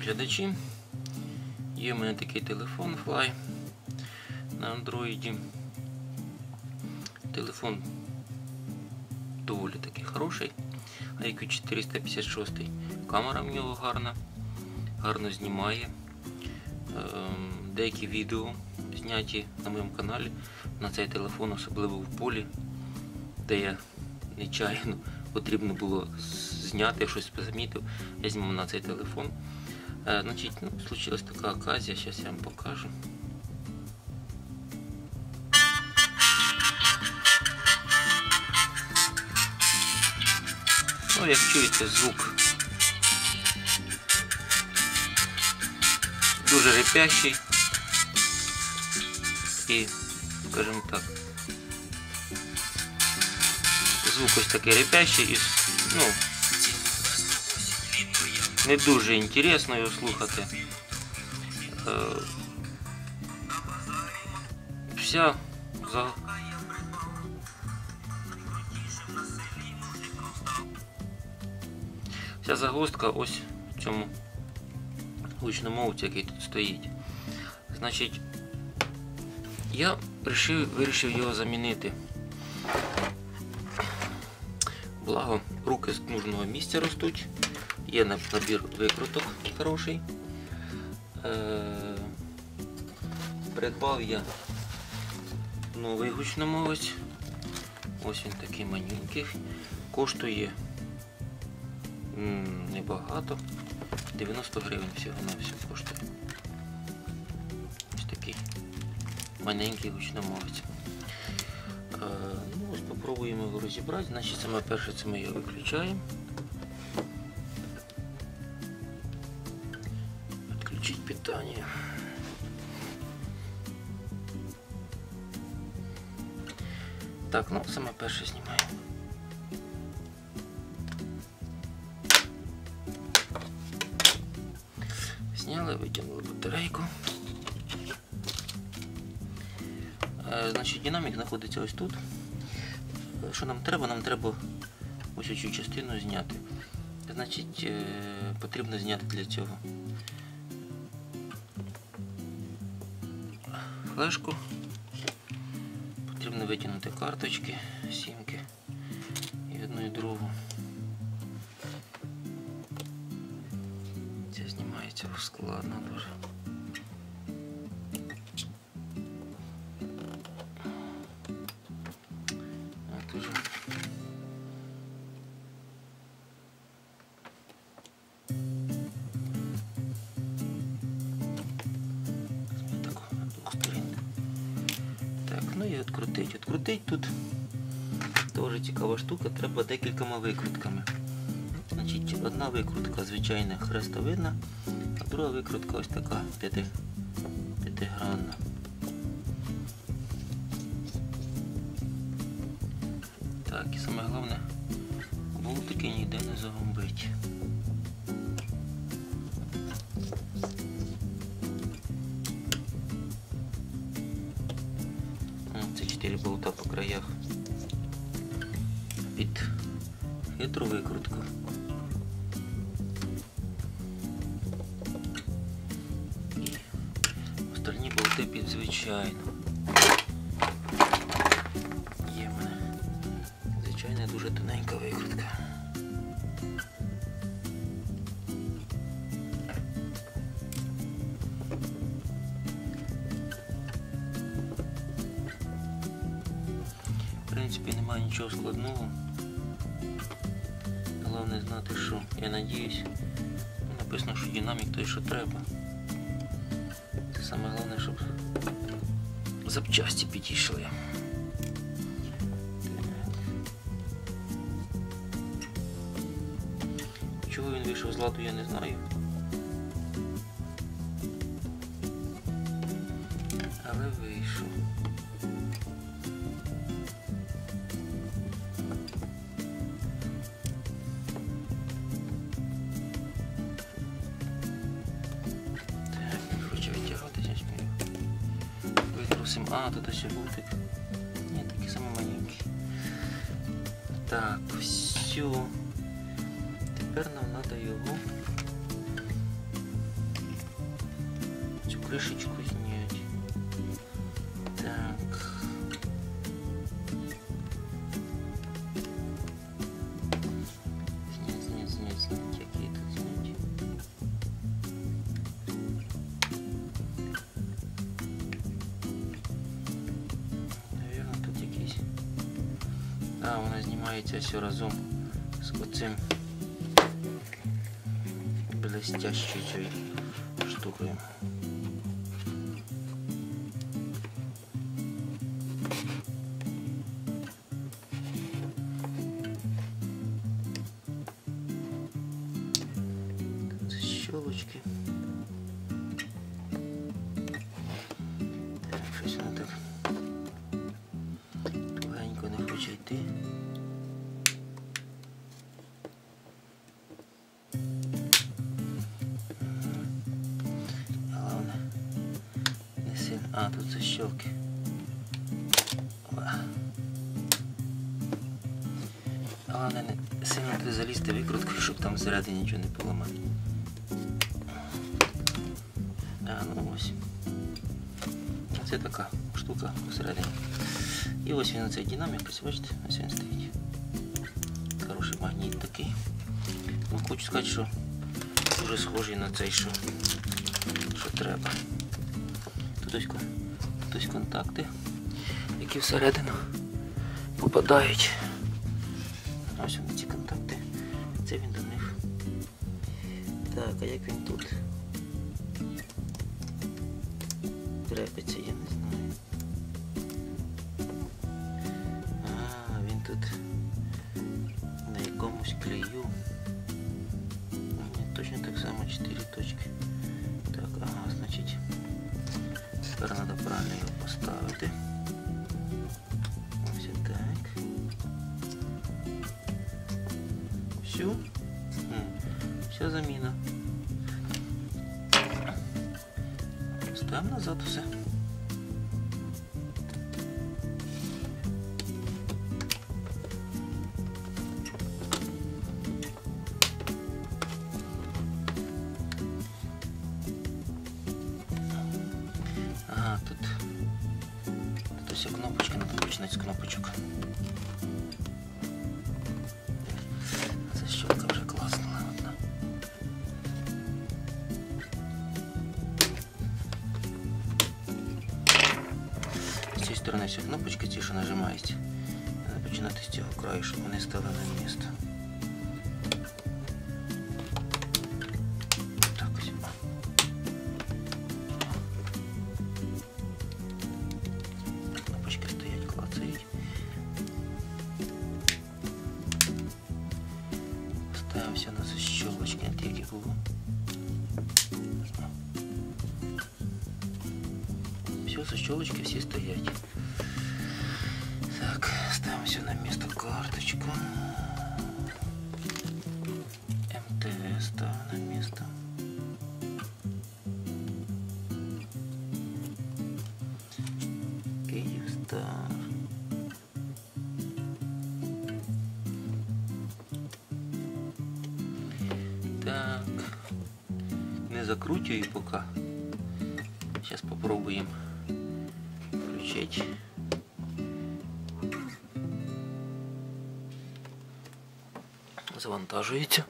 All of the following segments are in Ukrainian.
глядачі, є в мене такий телефон Fly на андроїді. Телефон доволі таки хороший. IQ 456. Камера в нього гарна, гарно знімає. Ем, Деякі відео зняті на моєму каналі на цей телефон, особливо в полі, де я нечаянно потрібно було зняти, щось замітив, я знімав на цей телефон. Е, значить, ну, случилась така оказія, зараз я вам покажу. Ну, як чуєте, звук дуже репящий і, скажімо так, звук ось такий репящий і ну, не дуже інтересно його слухати. Е, Вся за... Вся загвоздка ось в цьому гучномовці, який тут стоїть. Значить, я вирішив, вирішив його замінити. Благо, руки з нужного місця ростуть. Є набір викруток хороший. Е, Придбав я новий гучномовець. Ось він такий манюнький. Коштує небагато. 90 гривень всього на все коштує. Ось такий маленький гучномовець. Е, ну, ось попробуємо його розібрати. Значить, саме перше це ми його виключаємо. Питання. Так, ну саме перше знімаємо. Зняли, витягнули батарейку. Е, Значить, динамік знаходиться ось тут. Що нам треба? Нам треба ось цю частину зняти. Значить, е, потрібно зняти для цього флешку. Потрібно витягнути карточки, сімки і одну і другу. Це знімається складно дуже. Теж цікава штука, треба декількома викрутками. Значить, одна викрутка звичайна хрестовидна, а друга викрутка ось така п'яти, п'ятигранна. Так, і саме головне, болтики ніде не загубить. Це 4 болта по краях під хитру викрутку. І остальні болти під звичайну. Є в мене звичайна дуже тоненька викрутка. В принципі, немає нічого складного. Що я надіюсь, ну, написано, що динамік той, що треба. Це саме головне, щоб запчасті підійшли. Чого він вийшов з ладу, я не знаю. Але вийшов. зовсім. А, тут еще був Нет, Ні, такий самий маленький. Так, все. Теперь нам надо його. Цю крышечку. А, вона знімається все разом з оцим блестящою цією штукою. Тут щелочки. А, тут защелки. Опа. Головне, не сильно залізти викруткою, щоб там всередині нічого не поламати. А, ну ось. Це така штука всередині. І ось він цей динамік, ось бачите, ось він стоїть. Хороший магніт такий. Ну, хочу сказати, що дуже схожий на цей, що, що треба. Тут ось, кон- тут ось контакти, які всередину попадають. Ось вони ці контакти. Це він до них. Так, а як він тут? Крепиться, я не знаю. А, він тут на якомусь клею. Точно так само 4 точки. Ставимо назад все. кнопочки, ті, що нажимають. Починати з цього краю, щоб вони стали на місце. Все, защелочки всі стоять. Так, ставимося на место карточку. МТС ставим на место. Київстар. Так. Не закручивай пока. Сейчас попробуем включить. Завантажується.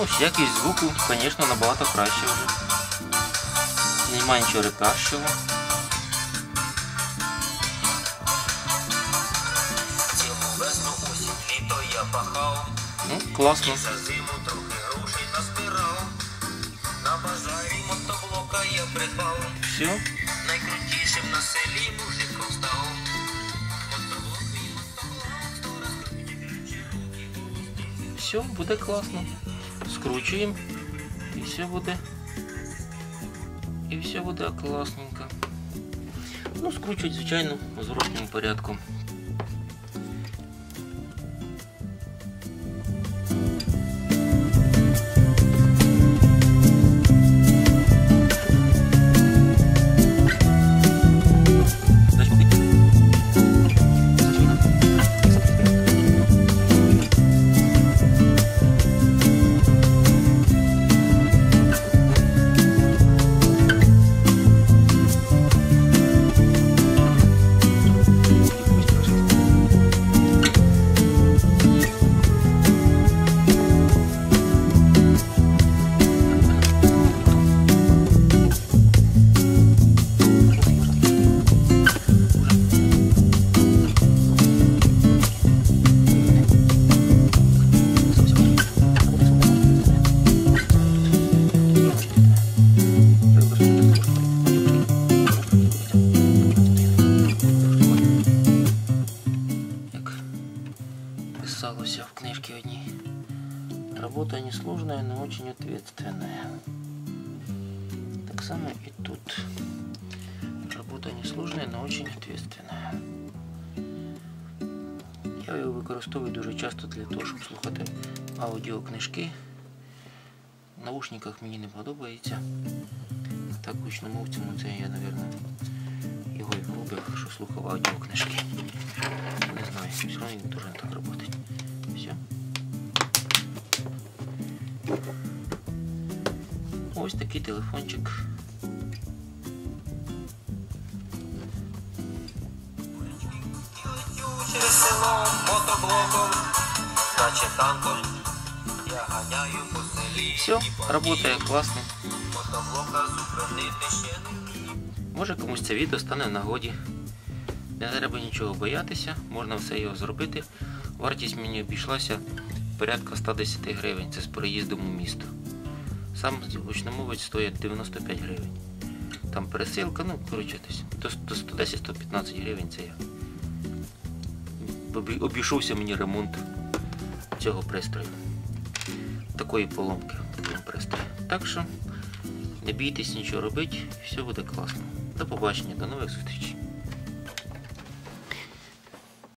Ну, якість звуку, звісно, набагато краще вже. Немає нічого рекащого. Ну, класно. На базарі мотоблока я придбав. Все. Найкрутішим на селі мужиком. Все, буде класно. Скручуємо і все буде. І все буде класненько. Ну, скручують, звичайно, у зворотному порядку. Використовую дуже часто для того, щоб слухати аудіокнижки. В наушниках мені не подобається. Так гучномовцями це я, мабуть, його і врубив, що слухав аудіокнижки. Не знаю, все равно він должен так работать. Все. Ось такий телефончик. Село наче танком. Я ганяю по селі. Все, работає класно. Мотоблока зупинити ще не. Може комусь це відео стане в нагоді. Не треба нічого боятися, можна все його зробити. Вартість мені обійшлася порядка 110 гривень. Це з переїздом у місто. Сам гучномовець стоїть 95 гривень. Там пересилка, ну, коротше, до, до 110-115 гривень це я. Обі- Обійшовся мені ремонт цього пристрою. Такої поломки такому. Так що не бійтесь нічого робити, все буде класно. До побачення, до нових зустрічей.